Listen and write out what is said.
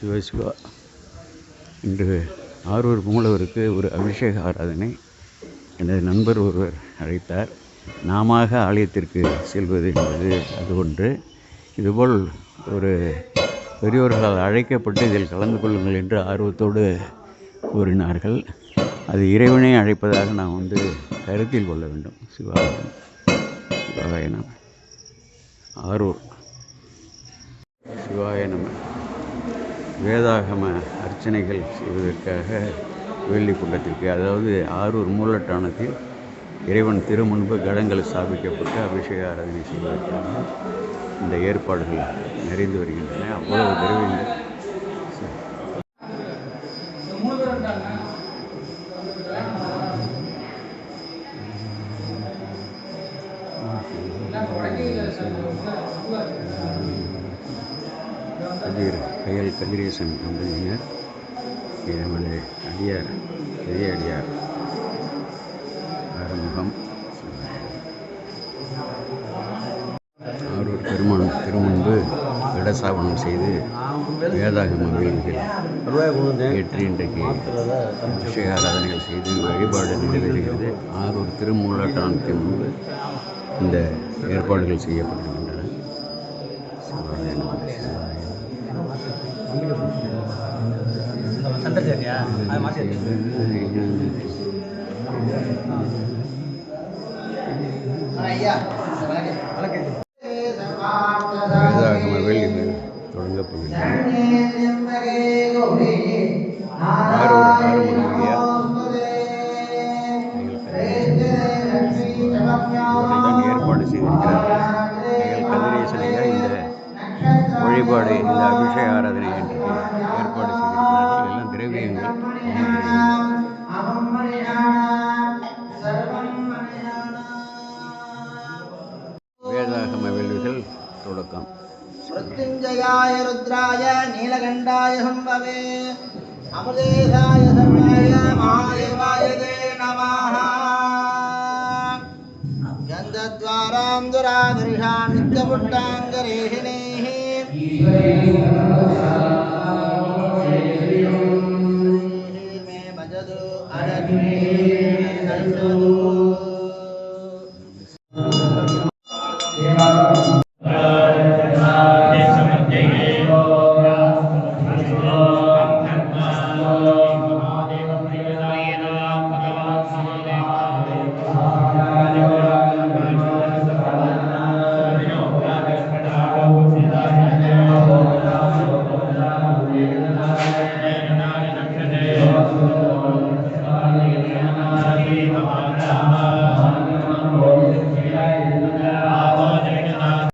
சிவசிவா இன்று ஆரூர் மூலவருக்கு ஒரு அபிஷேக ஆராதனை எனது நண்பர் ஒருவர் அழைத்தார். நாம ஆலயத்திற்கு செல்வது என்பது அது ஒன்று. இதுபோல் ஒரு பெரியோர்களால் அழைக்கப்பட்டு இதில் கலந்து கொள்ளுங்கள் என்று ஆர்வத்தோடு கூறினார்கள். அது இறைவனை அழைப்பதாக நாம் வந்து கருத்தில் கொள்ள வேண்டும். சிவாலயம் சிவாய நம. ஆரூர். சிவாய நம. வேதாகம அர்ச்சனைகள் செய்வதற்காக வேள்விக்குண்டத்திற்கு அதாவது ஆரூர் மூலட்டானத்தில் இறைவன் திருமுன்பு கடங்கள் ஸ்தாபிக்கப்பட்டு அபிஷேக ஆராதனை செய்வதற்காக இந்த ஏற்பாடுகள் நிறைந்து வருகின்றன. அவ்வளவு திரவியங்கள் கதிர் கையல் கதிரேசன் தம்பதியினர் நமது அடியார் பெரிய அடியார். ஆறுமுகம் ஆரூர் பெருமான் திருமுன்பு இடசாபனம் செய்து வேதாகம வேள்விகள் ஏற்றி இன்றைக்கு அபிஷேக ஆராதனைகள் செய்து வழிபாடு நிறைவேறுகிறது. ஆரூர் திருமூலட்டானத்தின் முன்பு இந்த ஏற்பாடுகள் செய்யப்பட்டிருக்கின்றன சிவாய நம சிவாய தொடங்கப்படுகின்றன ஆரூர் ஆறுமுகமையா இவர்கள்தான் ஏற்பாடு இந்த வழிபாடு இந்த அபிஷேக ஆராதனை என்று ஏற்பாடு செய்திருக்கிறார்கள் எல்லாம் திரவியங்கள் வேதாகம வேள்விகள் தொடக்கம் मृत्युञ्जयाय रुद्राय नीलकण्ठाय सम्भवे अमृतेशाय सर्वाय महादेवाय ते नमः गन्धद्वारां दुरादर्शां नित्यपुट्टाङ्गरेहिणीः Hare Rama